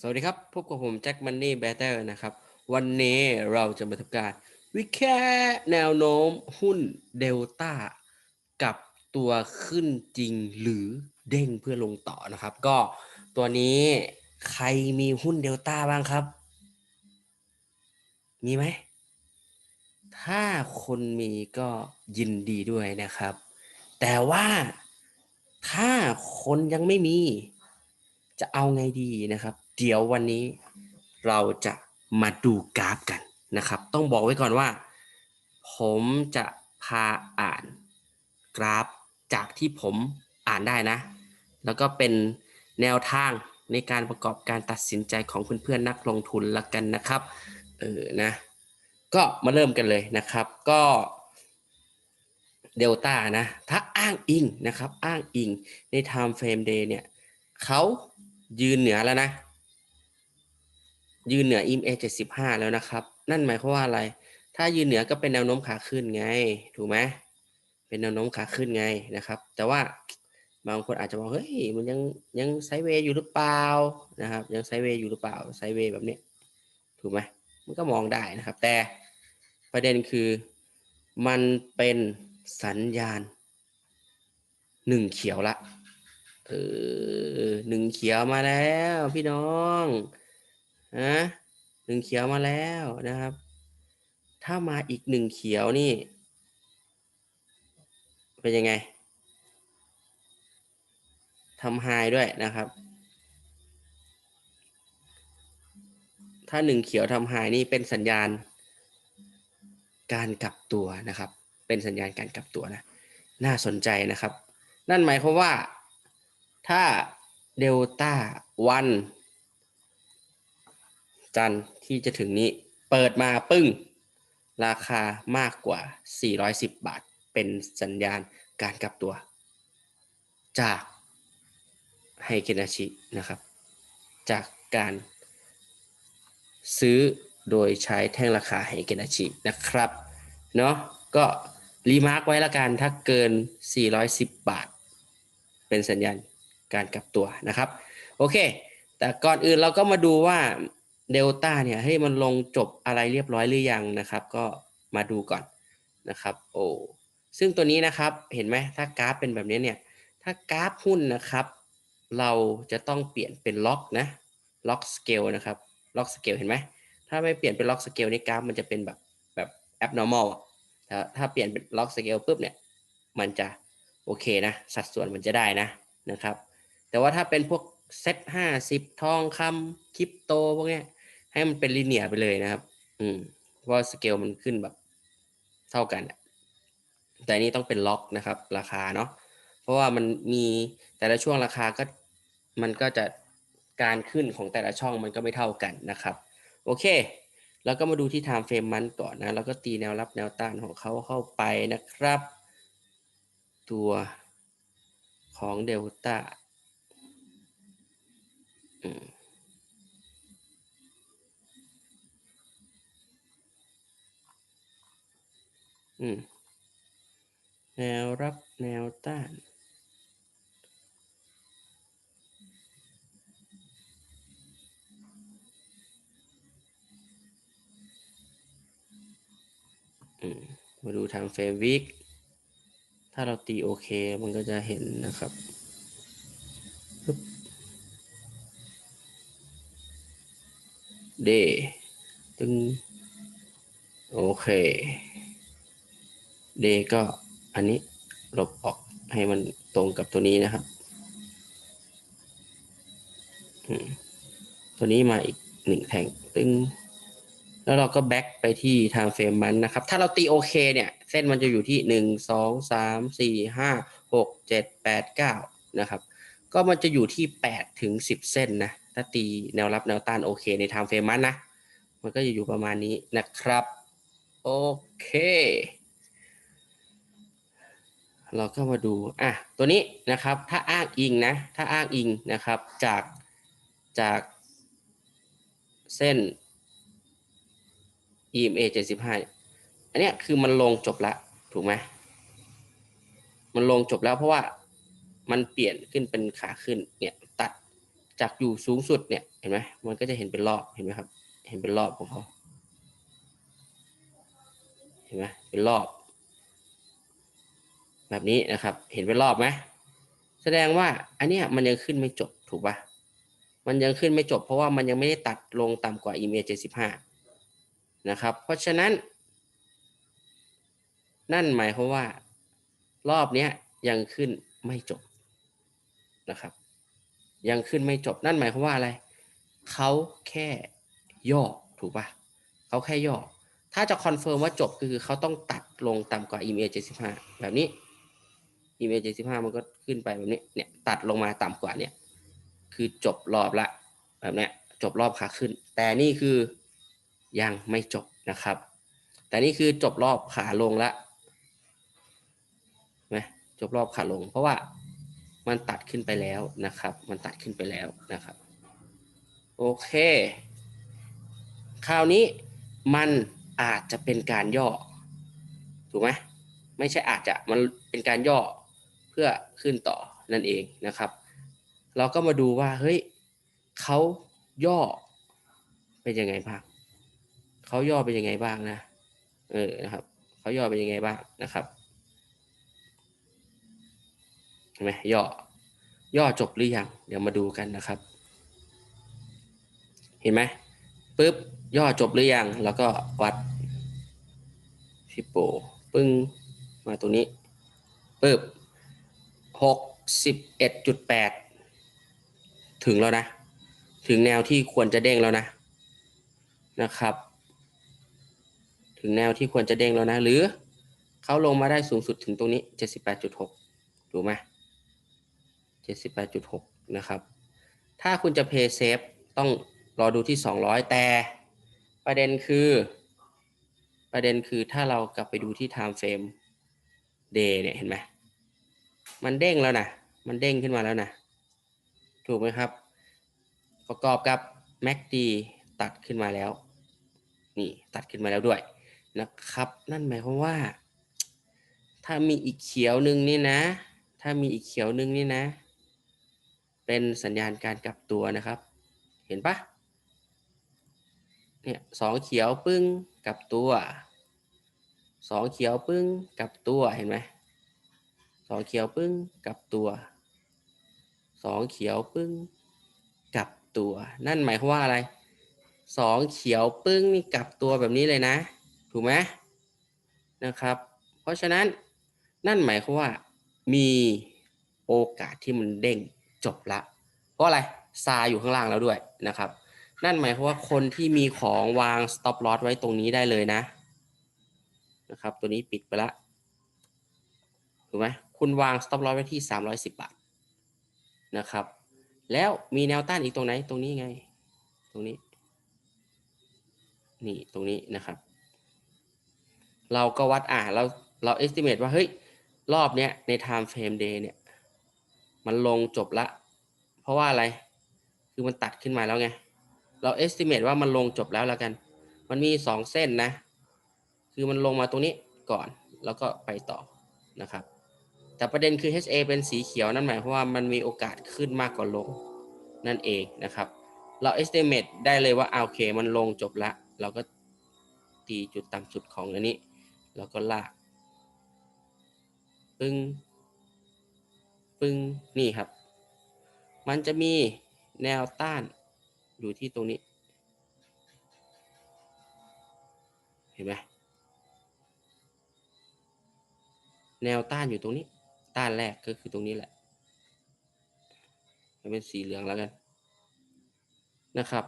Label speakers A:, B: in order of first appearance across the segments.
A: สวัสดีครับ พบกับผมแจ็คมันนี่แบตเตอร์นะครับ วันนี้เราจะมาทำการ วิแค่แนวโน้มหุ้นเดลต้ากับตัวขึ้นจริงหรือเด้งเพื่อลงต่อนะครับ ก็ตัวนี้ใครมีหุ้นเดลต้าบ้างครับ มีไหม ถ้าคนมีก็ยินดีด้วยนะครับ แต่ว่าถ้าคนยังไม่มี จะเอาไงดีนะครับ เดี๋ยววันนี้เราจะมาดูกราฟกันนะครับ ต้องบอกไว้ก่อนว่า ผมจะพาอ่านกราฟจากที่ผมอ่านได้นะ แล้วก็เป็นแนวทางในการประกอบการตัดสินใจของเพื่อนๆนักลงทุนละกันนะครับเออนะก็มาเริ่มกันเลยนะครับก็เดลต้านะถ้าอ้างอิงนะครับอ้างอิงใน time frame day เนี่ยเขายืนเหนือแล้วนะ ยืนเหนือ EMA 75 แล้วนะครับ นั่นหมายความว่าอะไร ถ้ายืนเหนือก็เป็นแนวโน้มขาขึ้นไง ถูกไหมเป็นแนวโน้มขาขึ้นไงนะครับ แต่ว่าบางคนอาจจะบอกเฮ้ยมันยังยังไซเวย์อยู่หรือเปล่านะครับ ยังไซเวย์อยู่หรือเปล่าไซเวย์แบบนี้ถูกไหมมันก็มองได้นะครับ แต่ประเด็นคือมันเป็นสัญญาณหนึ่งเขียวละเออหนึ่งเขียวมาแล้วพี่น้อง นะหนึ่งเขียวมาแล้วนะครับ ถ้ามาอีกหนึ่งเขียวนี่ เป็นยังไงทำไฮด้วยนะครับ ถ้าหนึ่งเขียวทำไฮนี่เป็นสัญญาณ การกลับตัวนะครับ เป็นสัญญาณการกลับตัวนะ น่าสนใจนะครับ นั่นหมายความว่าถ้าเดลต้าวัน จันทร์ที่จะถึงนี้ เปิดมาปึ้ง ราคามากกว่า 410 บาท เป็นสัญญาณการกลับตัว จากไฮเกนาชินะครับ จากการซื้อโดยใช้แท่งราคาไฮเกนาชินะครับเนาะก็รีมาร์กไว้ละกันถ้าเกิน 410 บาท เป็นสัญญาณการกลับตัวนะครับ โอเค แต่ก่อนอื่นเราก็มาดูว่า เดลต้าเนี่ยให้มันลงจบอะไรเรียบร้อยหรือยังนะครับ ก็มาดูก่อนนะครับโอ้ซึ่งตัวนี้นะครับเห็นไหมถ้ากราฟเป็นแบบนี้เนี่ยถ้ากราฟหุ้นนะครับ เราจะต้องเปลี่ยนเป็นล็อกนะล็อกสเกลนะครับล็อกสเกลเห็นไหมถ้าไม่เปลี่ยนเป็นล็อกสเกลในกราฟมันจะเป็นแบบแบบ abnormal อะถ้าถ้าเปลี่ยนเป็นล็อกสเกลปุ๊บเนี่ยมันจะโอเคนะสัดส่วนมันจะได้นะนะครับ แต่ว่าถ้าเป็นพวกเซ็ตห้าสิบทองคำคริปโตพวกเนี้ย ให้มันเป็นลิเนียไปเลยนะครับ อืมเพราะว่าสเกลมันขึ้นแบบเท่ากันแต่นนี้ต้องเป็นล็อกนะครับ ราคาเนาะเพราะว่ามันมีแต่ละช่วงราคาก็มันก็จะการขึ้นของแต่ละช่องมันก็ไม่เท่ากันนะครับ โอเค แล้วก็มาดูที่ time frame มันก่อนนะ แล้วก็ตีแนวรับแนวต้านของเขาเข้าไปนะครับ ตัวของเดลต้าอืม แนวรับแนวต้าน มาดูทางเฟรมวิก ถ้าเราตีโอเค มันก็จะเห็นนะครับปึ๊บเดตึงโอเค เดก็อันนี้ลบออกให้มันตรงกับตัวนี้นะครับ ตัวนี้มาอีกหนึ่งแท่งตึงแล้วเราก็แบ็กไปที่ทางเฟรมมันนะครับ ถ้าเราตีโอเคเนี่ย เส้นมันจะอยู่ที่หนึ่งสองสามสี่ห้าหกเจ็ดแปดเก้านะครับ ก็มันจะอยู่ที่แปดถึงสิบเส้นนะ ถ้าตีแนวรับแนวต้านโอเคในทางเฟรมมันนะ มันก็จะอยู่ประมาณนี้นะครับ โอเค เราก็มาดูอะตัวนี้นะครับถ้าอ้างอิงนะถ้าอ้างอิงนะครับจากจากเส้น EMA 75อันเนี้ยคือมันลงจบละถูกไหมมันลงจบแล้วเพราะว่ามันเปลี่ยนขึ้นเป็นขาขึ้นเนี่ยตัดจากอยู่สูงสุดเนี่ยเห็นไหมมันก็จะเห็นเป็นรอบเห็นไหมครับ เห็นเป็นรอบของเขาเห็นไหมเป็นรอบ แบบนี้นะครับ เห็นเป็นรอบไหมแสดงว่าอันเนี้ยมันยังขึ้นไม่จบถูกปะมันยังขึ้นไม่จบ เพราะว่ามันยังไม่ได้ตัดลงต่ำกว่า EMA 75 นะครับ เพราะฉะนั้น นั่นหมายความว่า รอบเนี้ยยังขึ้นไม่จบนะครับ ยังขึ้นไม่จบนั่นหมายความว่าอะไรเขาแค่ย่อถูกปะเขาแค่ย่อถ้าจะคอนเฟิร์มว่าจบคือเขาต้องตัดลงต่ำกว่า EMA 75 แบบนี้ EMA 75มันก็ขึ้นไปแบบนี้เนี่ยตัดลงมาต่ำกว่าเนี่ยคือจบรอบละแบบเนี้ยจบรอบขาขึ้น แต่นี่คือยังไม่จบนะครับ แต่นี่คือจบรอบขาลงละไหมจบรอบขาลง เพราะว่ามันตัดขึ้นไปแล้วนะครับ มันตัดขึ้นไปแล้วนะครับ โอเค คราวนี้มันอาจจะเป็นการย่อ ถูกไหมไม่ใช่อาจจะมันเป็นการย่อ พื่อขึ้นต่อนั่นเองนะครับ เราก็มาดูว่าเฮ้ยเขาย่อเป็นยังไงบ้างเขาย่อเป็นยังไงบ้างนะเออนะครับเขาย่อเป็นยังไงบ้างนะครับเห็นไหมย่อย่อจบหรือยังเดี๋ยวมาดูกันนะครับ เห็นไหมปุ๊บย่อจบหรือยังแล้วก็วัดฟิโปปึ้งมาตรงนี้ปุ๊บ หกสิบเอ็ดจุดแปดถึงแล้วนะ ถึงแนวที่ควรจะเด้งแล้วนะนะครับ ถึงแนวที่ควรจะเด้งแล้วนะ หรือเขาลงมาได้สูงสุดถึงตรงนี้เจ็ดสิบแปดจุดหกถูกไหมเจ็ดสิบแปดจุดหกนะครับ ถ้าคุณจะเพย์เซฟต้องรอดูที่สองร้อยแต่ประเด็นคือ ประเด็นคือถ้าเรากลับไปดูที่ time frame day เนี่ยเห็นไหม มันเด้งแล้วนะมันเด้งขึ้นมาแล้วนะถูกไหมครับ ประกอบกับ MACD ตัดขึ้นมาแล้ว นี่ตัดขึ้นมาแล้วด้วยนะครับ นั่นหมายความว่า ถ้ามีอีกเขียวหนึ่งนี่นะ ถ้ามีอีกเขียวหนึ่งนี่นะ เป็นสัญญาณการกลับตัวนะครับ เห็นปะเนี่ยสองเขียวปึ้งกลับตัวสองเขียวปึ้งกลับตัวเห็นไหม สองเขียวปึ้งกลับตัวสองเขียวปึ้งกลับตัว นั่นหมายความว่าอะไรสองเขียวปึ้งนี่กลับตัวแบบนี้เลยนะ ถูกไหมนะครับ เพราะฉะนั้นนั่นหมายความว่ามีโอกาสที่มันเด้งจบละ เพราะอะไรซาอยู่ข้างล่างแล้วด้วยนะครับ นั่นหมายความว่าคนที่มีของวาง stop loss ไว้ตรงนี้ได้เลยนะนะครับ ตัวนี้ปิดไปละ ถูกไหม คุณวาง stop loss ไว้ที่ 310 บาทนะครับ แล้วมีแนวต้านอีกตรงไหนตรงนี้ไง ตรงนี้ นี่ตรงนี้นะครับ เราก็วัดอ่าเราเรา estimate ว่าเฮ้ยรอบเนี้ยใน time frame day เนี่ย มันลงจบละ เพราะว่าอะไร คือมันตัดขึ้นมาแล้วไง เรา estimate ว่ามันลงจบแล้วแล้วกัน มันมีสองเส้นนะ คือมันลงมาตรงนี้ก่อน แล้วก็ไปต่อนะครับ แต่ประเด็นคือ HA เป็นสีเขียวนั่นหมายความว่ามันมีโอกาสขึ้นมากกว่าลงนั่นเองนะครับ เรา estimate ได้เลยว่าโอเค มันลงจบละ เราก็ตีจุดต่ำสุดของอันนี้ แล้วก็ลาก ปึ้ง ปึ้ง นี่ครับ มันจะมีแนวต้านอยู่ที่ตรงนี้ เห็นไหมแนวต้านอยู่ตรงนี้ ต้านแรกก็คือตรงนี้แหละให้เป็นสีเหลืองแล้วกันนะครับ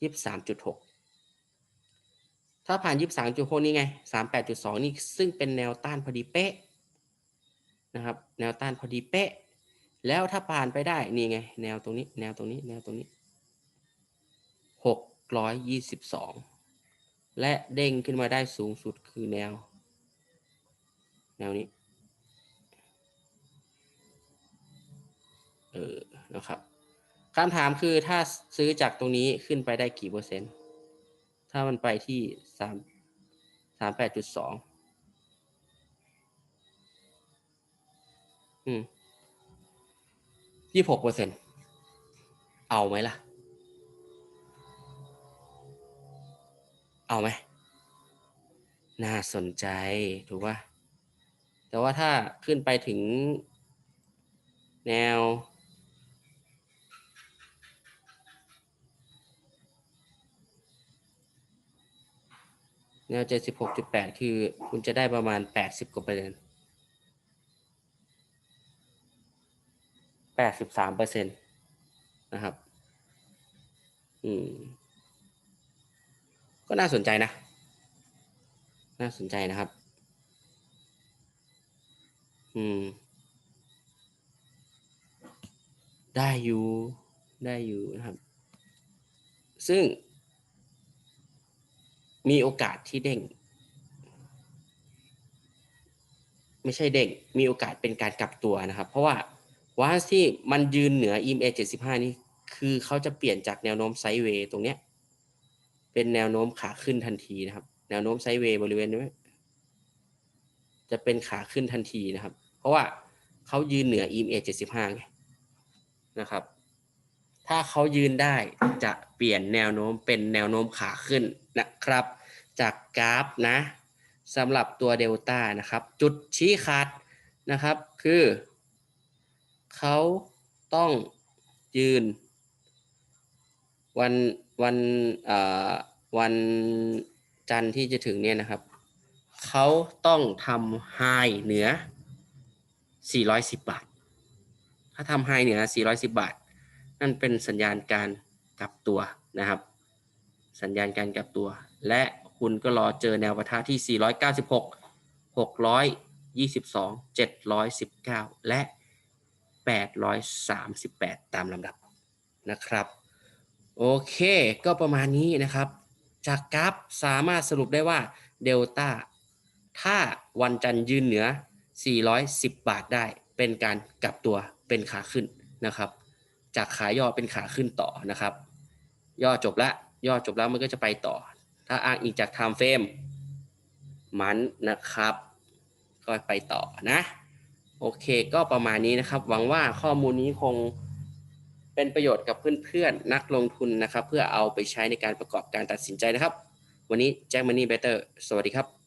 A: ยี่สิบสามจุดหกถ้าผ่านยี่สิบสามจุดหกนี่ไงสามแปดจุดสองนี่ซึ่งเป็นแนวต้านพอดีเป๊ะนะครับ แนวต้านพอดีเป๊ะ แล้วถ้าผ่านไปได้นี่ไง แนวตรงนี้ แนวตรงนี้ แนวตรงนี้หกร้อยยี่สิบสองและเด้งขึ้นมาได้สูงสุดคือแนว แนวนี้ เออ นะครับคำถามคือถ้าซื้อจากตรงนี้ขึ้นไปได้กี่เปอร์เซ็นต์ ถ้ามันไปที่สามสามแปดจุดสองอืมยี่หกเปอร์เซ็นต์เอาไหมล่ะ เอาไหม น่าสนใจ ถูกป่ะ แต่ว่าถ้าขึ้นไปถึงแนว แนว 76.8 คือคุณจะได้ประมาณ 80 กว่าเปอร์เซ็นต์83เปอร์เซ็นต์นะครับ อืม ก็น่าสนใจนะ น่าสนใจนะครับ อืม ได้อยู่ ได้อยู่นะครับ ซึ่ง มีโอกาสที่เด้ง ไม่ใช่เด้ง มีโอกาสเป็นการกลับตัวนะครับ เพราะว่าวันที่มันยืนเหนือ EMA 75 นี่ คือเขาจะเปลี่ยนจากแนวโน้มไซด์เวย์ตรงเนี้ย เป็นแนวโน้มขาขึ้นทันทีนะครับ แนวโน้มไซด์เวย์บริเวณนี้ จะเป็นขาขึ้นทันทีนะครับ เพราะว่าเขายืนเหนือ EMA 75ไงนะครับ ถ้าเขายืนได้จะเปลี่ยนแนวโน้มเป็นแนวโน้มขาขึ้นนะครับ จากกราฟนะสำหรับตัวเดลต้านะครับ จุดชี้ขาดนะครับคือเขาต้องยืน วันวันวันจันทร์ที่จะถึงเนี่ยนะครับ เขาต้องทำไฮเหนือ 410 บาท ถ้าทำไฮเหนือ 410 บาท นั่นเป็นสัญญาณการกลับตัวนะครับ สัญญาณการกลับตัว และคุณก็รอเจอแนวปะทะที่ 496 622 719 และ 838 ตามลำดับนะครับ โอเค ก็ประมาณนี้นะครับ จากกราฟสามารถสรุปได้ว่าเดลต้า ถ้าวันจันทร์ยืนเหนือ 410 บาทได้ เป็นการกลับตัวเป็นขาขึ้นนะครับ จากขาย่อเป็นขาขึ้นต่อนะครับ ย่อจบแล้วย่อจบแล้วมันก็จะไปต่อ ถ้าอ้างอิงจาก time frame มันนะครับ ก็ไปต่อนะ โอเคก็ประมาณนี้นะครับ หวังว่าข้อมูลนี้คงเป็นประโยชน์กับเพื่อนๆ นักลงทุนนะครับ เพื่อเอาไปใช้ในการประกอบการตัดสินใจนะครับ วันนี้แจ็คมันนี่เบเตอร์สวัสดีครับ